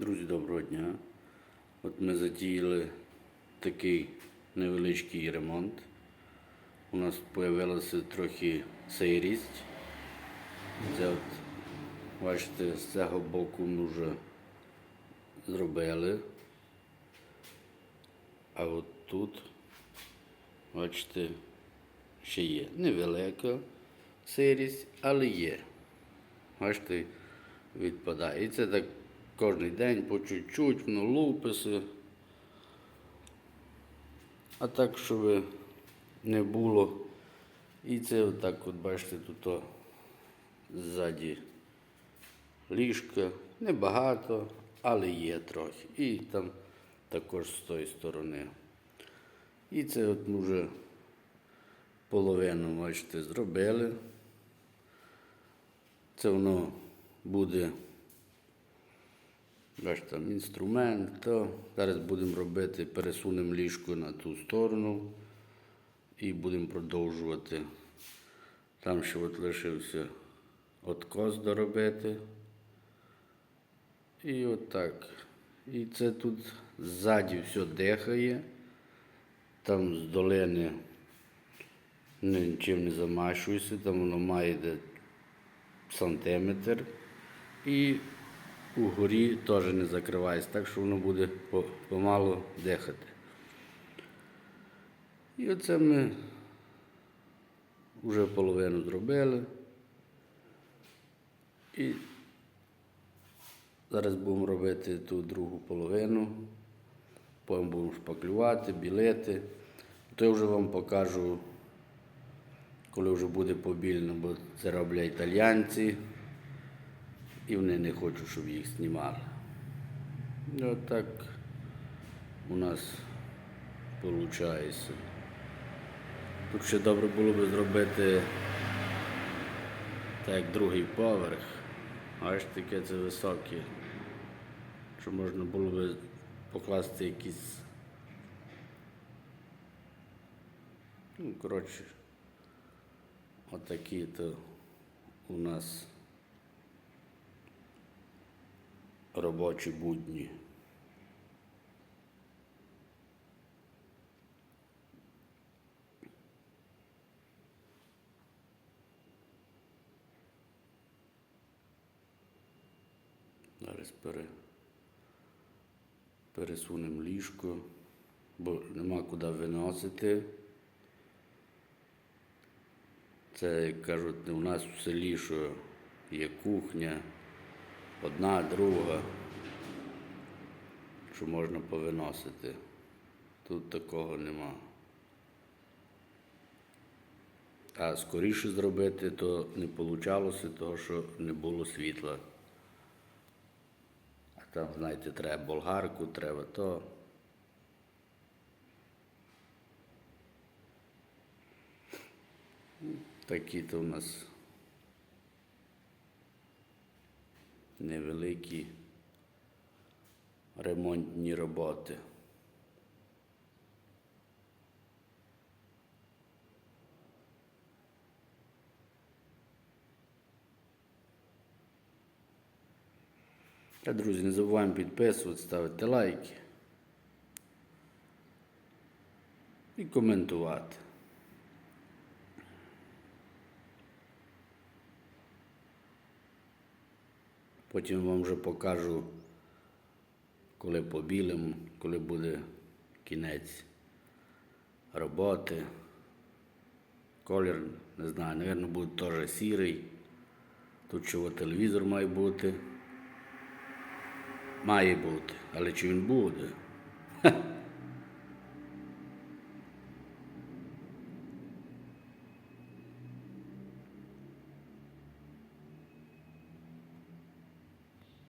Друзі, доброго дня. От ми затіяли такий невеличкий ремонт. У нас з'явилася трохи сирість. Це от, бачите, з цього боку ми вже зробили. А от тут, бачите, ще є невелика сирість, але є. Бачите, відпадає. І це так кожен день по чуть-чуть, воно лупиться. А так, щоб не було. І це отак, от бачите, тут ззаді ліжка. Небагато, але є трохи. І там також з тої сторони. І це от ми вже половину, бачите, зробили. Це воно буде бачите, там інструмент, то зараз будемо робити, пересунемо ліжко на ту сторону і будемо продовжувати. Там ще от лишився откос доробити. І отак. І це тут ззаді все дихає. Там з долини нічим не замащується, там воно має де сантиметр. І угорі теж не закривається, так що воно буде помалу дихати. І оце ми вже половину зробили. І зараз будемо робити ту другу половину. Потім будемо шпаклювати, білити. То я вже вам покажу, коли вже буде побільно, бо це роблять італійці. І вони не хочуть, щоб їх знімали. І от так у нас виходить. Тут ще добре було б зробити так як другий поверх. Аж таке це високе. Що можна було б покласти якісь. Ну, коротше, отакі то у нас робочі будні. Зараз пере, пересунемо ліжко, бо нема куди виносити. Це, як кажуть, у нас в селі, що є кухня, одна, друга, що можна повиносити. Тут такого нема. А скоріше зробити, то не вийшло, тому що не було світла. А там, знаєте, треба болгарку, треба то. Такі то у нас невеликі ремонтні роботи. Та, друзі, не забуваємо підписувати, ставити лайки і коментувати. Потім вам вже покажу, коли побілим, коли буде кінець роботи. Колір, не знаю, напевно, буде теж сірий. Тут чого телевізор має бути. Має бути, але чи він буде?